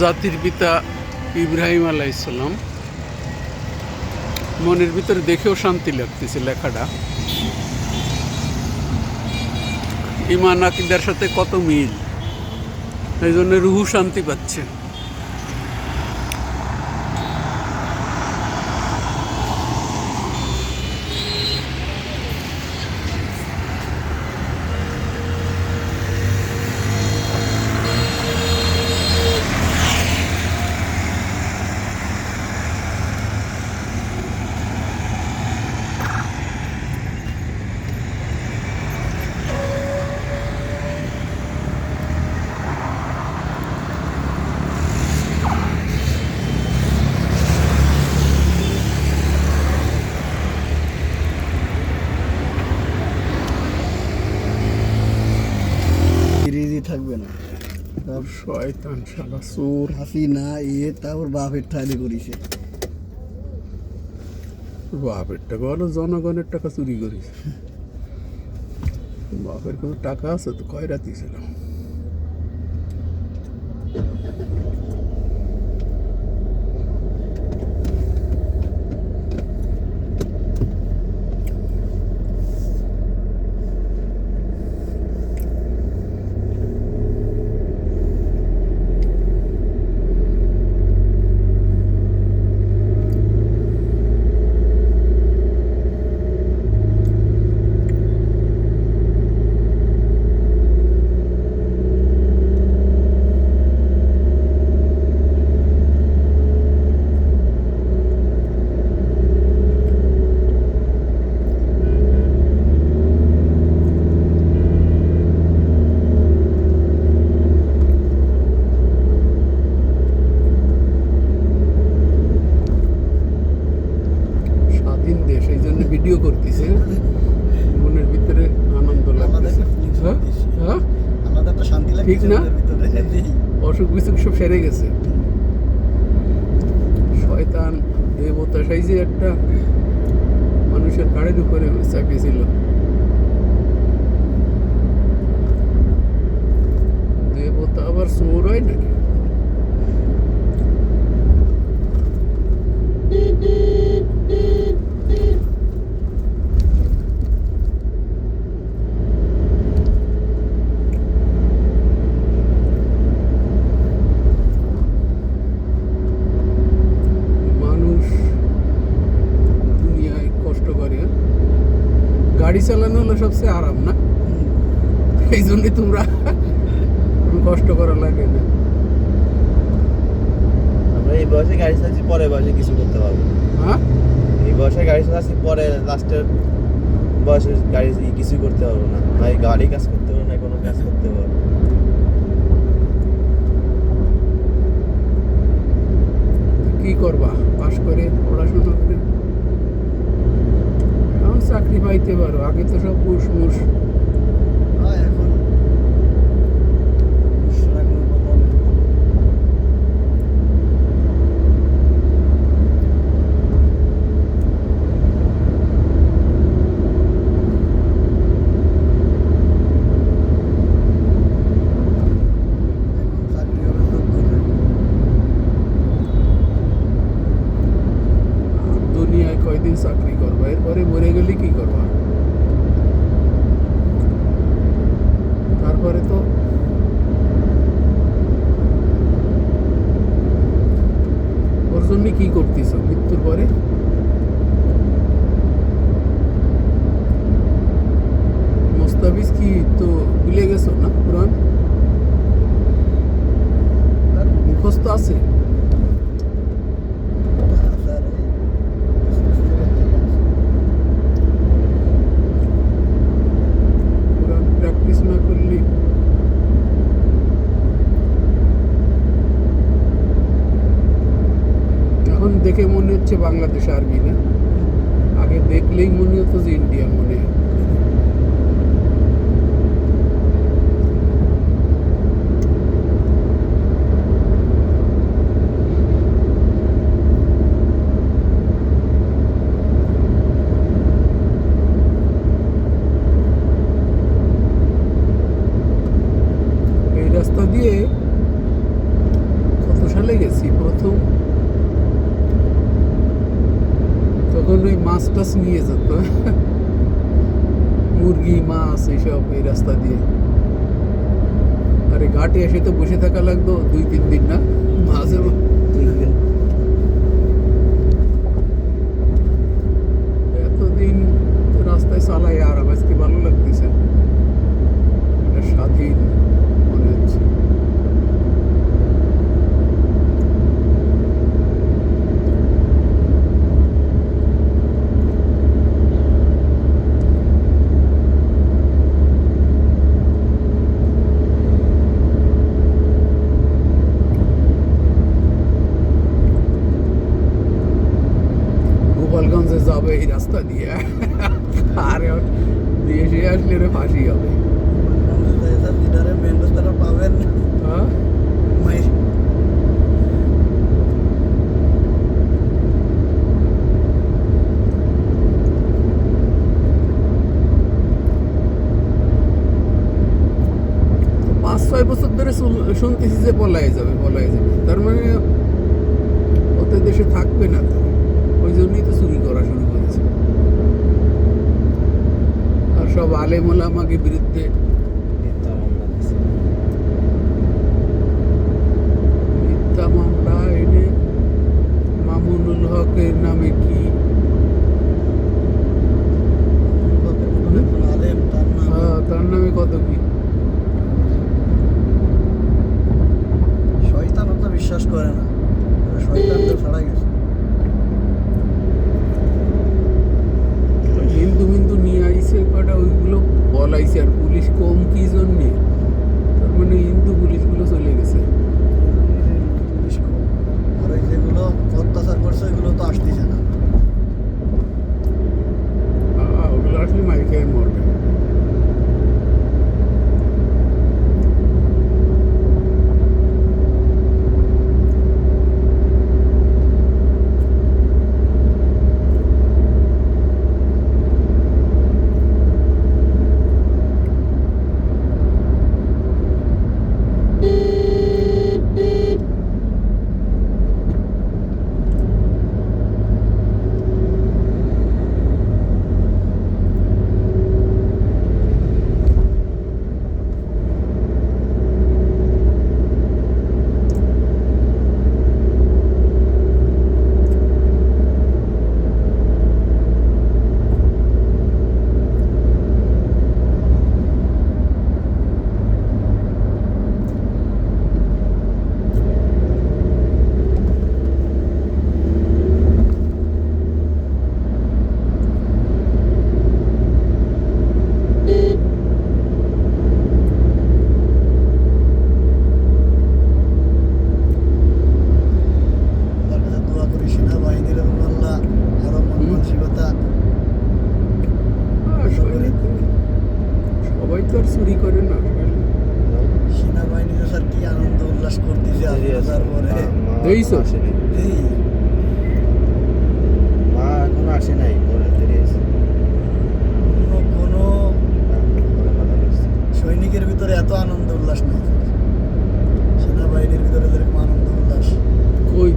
জাতির পিতা ইব্রাহিম আলাইসাল্লাম মনের ভিতরে দেখেও শান্তি লাগতেছে লেখাটা। ইমান আকিদার সাথে কত মিল? এই জন্য রুহু শান্তি পাচ্ছে সিরিজই থাকবে না সব শয়তান শালা সুর হাসিনা ইয়ে তারপর বাপের ঠাইলে করিছে। বাপের টাকা হলো জনগণের টাকা চুরি করিছে। বাপের কোনো টাকা আছে তো কয় রাতি ছিল স্বাধীন দেশ এই জন্য ভিডিও করতেছে মনের ভিতরে আনন্দ আমাদের লাগতেছে একটা feelings হ্যাঁ? হচ্ছে। হ্যাঁ? আমাদের তো শান্তি লাগে ঠিক না? ভিতরে অসুখ বিসুখ সব সেরে গেছে শয়তান দেবতা সাইজে একটা মানুষের গাড়ির উপরে চাপিয়েছিল দেবতা আবার চোর হয় নাকি মানুষ দুনিয়ায় কষ্ট করে গাড়ি চালানো হলো সবচেয়ে আরাম না? এই জন্যই তোমরা কষ্ট করা লাগে না আমরা এই বয়সে গাড়ি চালাচ্ছি পরে বয়সে কিছু করতে পারব। হ্যাঁ? এই বয়সে গাড়ি চালাচ্ছি পরে লাস্টের বয়সে গাড়ি কিছু করতে পারব না। ভাই গাড়ি কাজ করতে পারব না কোনো কাজ করতে পারব কি করবা? পাশ করে পড়াশোনা করে? চাকরি পাইতে পারো আগে তো সব পুষ মুষ হ্যাঁ, এখন বুসরা কোনো কথা নেই। এখন চাকরি হবে যোগ্যতা। আর দুনিয়ায় কয়দিন চাকরি করবা এরপরে মরে গেলে কি করবা তারপরে তো ওর জন্য কি করতেছ মৃত্যুর পরে মোস্তাবিজ কি তো ভুলে গেছো না কোরআন আর মুখস্থ আছে স্যার, এই কোরআন প্র্যাকটিস না করলে এখন দেখে মনে হচ্ছে বাংলাদেশ নিয়ে যেত। মুরগি, মাছ এইসব এই রাস্তা দিয়ে। আরে এই ঘাটে এসে তো বসে থাকা লাগতো দুই, তিন দিন না? মাঝে এতদিন রাস্তায় চালাই আর আজকে ভালো লাগতেছে এটা মানে স্বাধীন।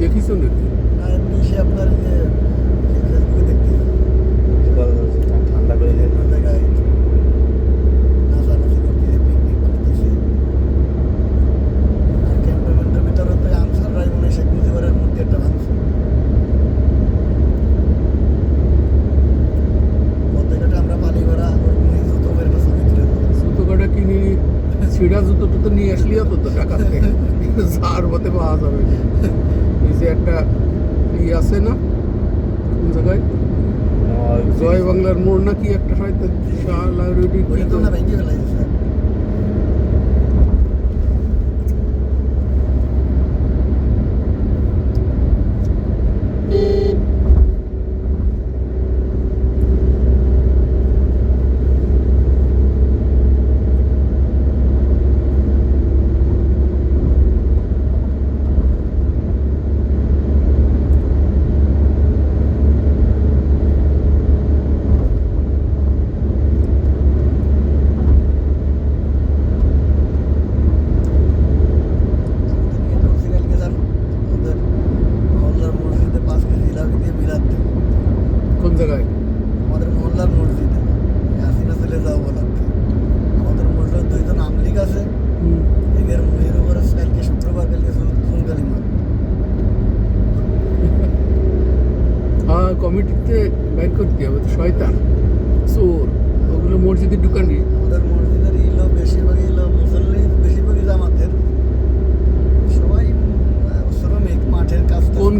দেখিস নাকি? আর নিচে আপনার জয় বাংলার মোড় নাকি একটা সাহিত্য শালা স্যার।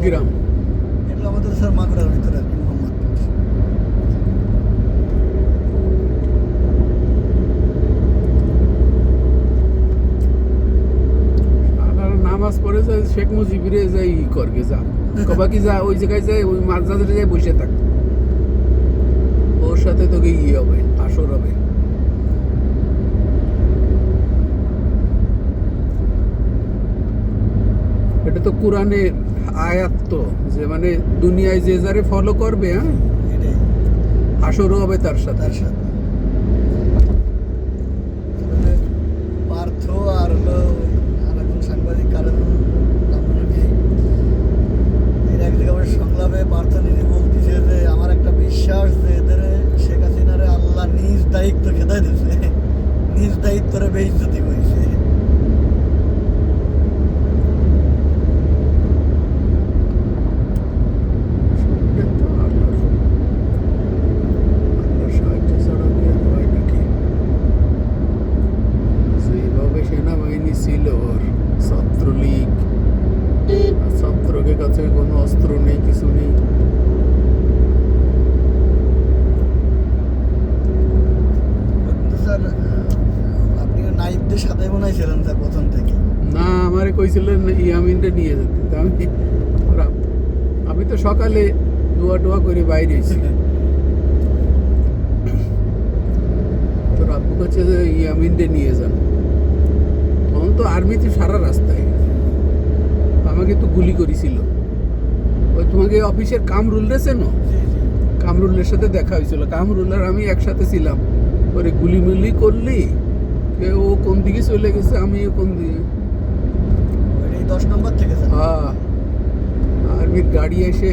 গ্রাম। এগুলো আমাদের স্যার মাগুরার ভিতরে আর কি নামাজ পড়ে যায় শেখ মুজিবিরে যাই ই করগে যা। কবা কি যা ওই জায়গায় যায় ওই মাদ্রাসাতে যায় বসে থাক। ওর সাথে তোকে ইয়ে হবে আসর হবে। এটা তো কোরআনের আয়াত তো যে মানে দুনিয়ায় যে যারে ফলো করবে হ্যাঁ? আসরও হবে তার সাথে। তার সাথে। পার্থ আর হলো আর একজন সাংবাদিক কারণ সংলাপে পার্থ নিজে বলতেছে যে আমার একটা বিশ্বাস যে এদের শেখ হাসিনারে আল্লাহ নিজ দায়িত্ব খেদাই দিছে নিজ দায়িত্বরে বেইজ্জতি করেছে এটা তো আল্লাহর আল্লাহর সাহায্য ছাড়া কি আর হয় নাকি? যেভাবে সেনাবাহিনী ছিল ওর ছাত্রলীগ আর ছাত্রকে কাছে কোনো অস্ত্র নেই কিছু নেই কিন্তু স্যার আপনি নাইবদের সাথে মনে হয় ছিলেন স্যার প্রথম থেকে না আমারে কইছিলেন ইয়ামিনটা নিয়ে যেতে। তা আমি ওরা- আমি তো সকালে দোয়া টোয়া করে বাইরে এসেছি। তো রাব্বু কাছে যে নিয়ে যান। তখন তো আর্মিতে সারা রাস্তায়। আমাকে তো গুলি করেছিল। ওই তোমাকে অফিসের কামরুল রেছে না? কামরুলের সাথে দেখা হয়েছিল। কামরুল আর আমি একসাথে ছিলাম। ওরে গুলিমুলি করলি কে ও কোন দিকে চলে গেছে আমি কোন দিকে দশ নম্বর থেকে হ্যাঁ। আর্মির গাড়ি এসে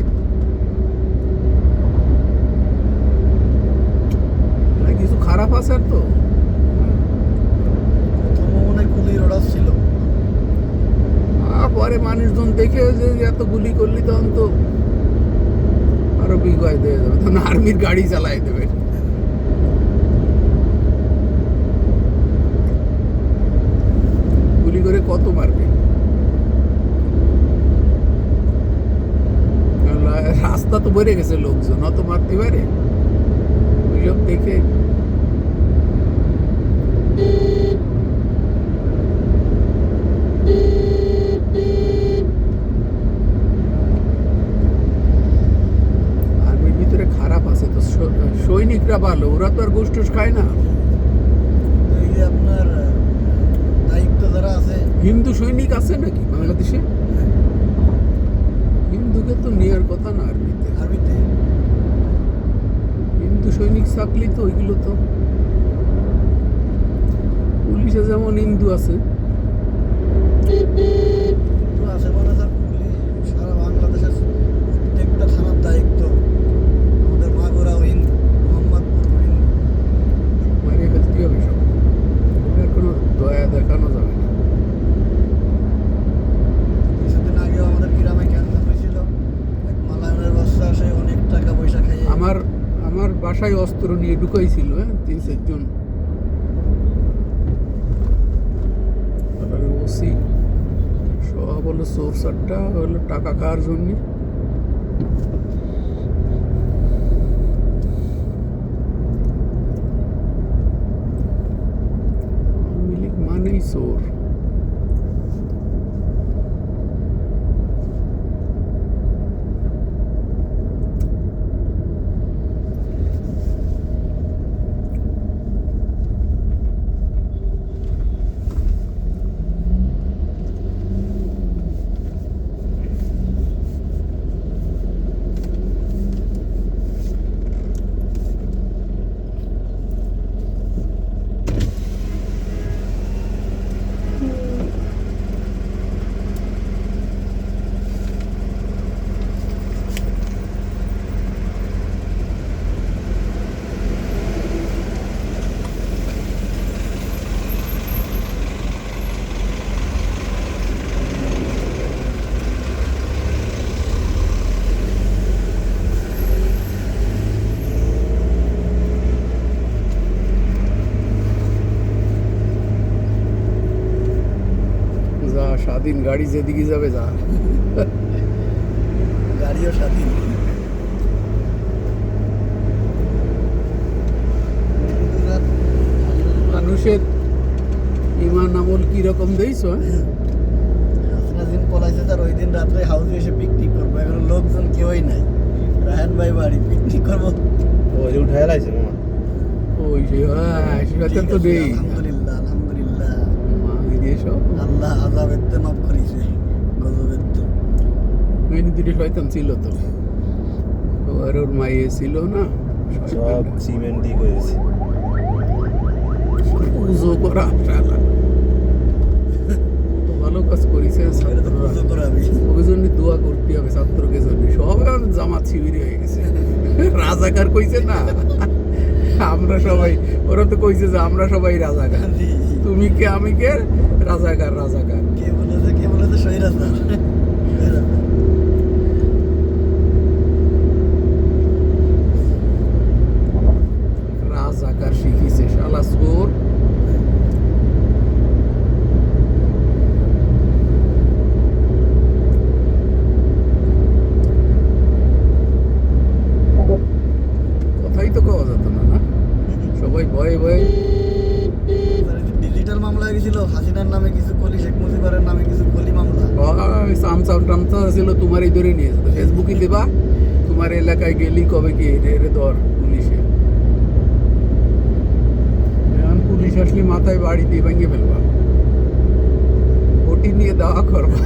না, কিছু খারাপ আসার তো? প্রথম মনে হয় গুলির অর্ডার ছিল। আর পরে মানুষজন দেখে যে এত গুলি করলি তখন তো আরও বিগয় দিয়ে যাবে তখন আর্মির গাড়ি চালাই দেবে। গুলি করে কত মারবে কারণ রা- রাস্তা তো ভরে গেছে লোকজন অত মারতে পারে ওইসব দেখে। আর্মির ভিতরে খারাপ আছে তো সৈনিকরা ভালো ওরা তো আর গোষ্ঠ খায় না। এই আপনার দায়িত্ব যারা আছে? হিন্দু সৈনিক আছে নাকি বাংলাদেশে? হিন্দুকে তো নেওয়ার কথা না আর্মিতে আর্মিতে হিন্দু সৈনিক চাকলি তো ওইগুলো তো। পুলিশে যেমন হিন্দু আছে। আছে মানে স্যার পুলিশ সারা বাংলাদেশের প্রত্যেকটা থানার দায়িত্ব আমাদের মাগুরাও হিন্দু মোহাম্মদপুর হিন্দু মারিয়ে ফেলতে হবে সব ওটার কোনো দয়া দেখানো যাবে না কিছুদিন আগেও আমাদের গ্রামে ক্যান্সার হয়েছিল এক মালায়নের বাচ্চা আসে অনেক টাকা পয়সা খাইয়ে আমার আমার বাসায় অস্ত্র নিয়ে ঢুকাইছিল হ্যাঁ তিন চারজন ওসি, সব হলো সোর্স চারটা হলো টাকা কার জন্যে? স্বাধীন গাড়ি যেদিকে যাবে যা। গাড়িও স্বাধীন। মানুষের ইমান আমল কীরকম দিয়েছ দিন পলাইছে তার ওই দিন রাত্রে হাউসে এসে পিকনিক করব। এখন লোকজন কেউই নাই। রায়হান ভাই বাড়ি পিকনিক করব। ও যে উঠে লাইছে মামা। ওই যে হ্যাঁ সেটা তো নেই আলহামদুলিল্লাহ আলহামদুলিল্লাহ। মা দিয়ে সব। আল্লাহ আজাবের তো মাফ করিছে গজবের তো। মেনি শয়তান ছিল তো। আর ওর মাইয়ে ছিল না সব সিমেন্ট দিয়ে করেছে। করা। ভালো কাজ করেছে ওই জন্য দোয়া করতে হবে ছাত্রকে জন্য। সব জামাত শিবিরে হয়ে গেছে। রাজাকার কইছে না। আমরা সবাই ওরা তো কইছে যে আমরা সবাই রাজাকার। তুমি কে আমি কে রাজাকার রাজাকার। কে বলেছে কে বলেছে? সৈরাচার সৈরাচার। রাজাকার শিখিছে শালা চোর কথাই তো কওয়া যেত না না সবাই ভয়ে ভয়ে ডিজিটাল মামলা হয়ে গেছিল হাসিনার নামে কিছু কলি শেখ মুজিবের নামে কিছু কলি মামলা ওই টামসা ছিল তোমারই ধরে নিয়ে যেত ফেসবুকে দেবা, তোমার এলাকায় গেলি কবে কি? এটা ধর, পুলিশে। পুলিশ আসলে মাথায় বাড়ি দিয়ে ভেঙে ফেলবা। ওটি নিয়ে দাওয়া করবা।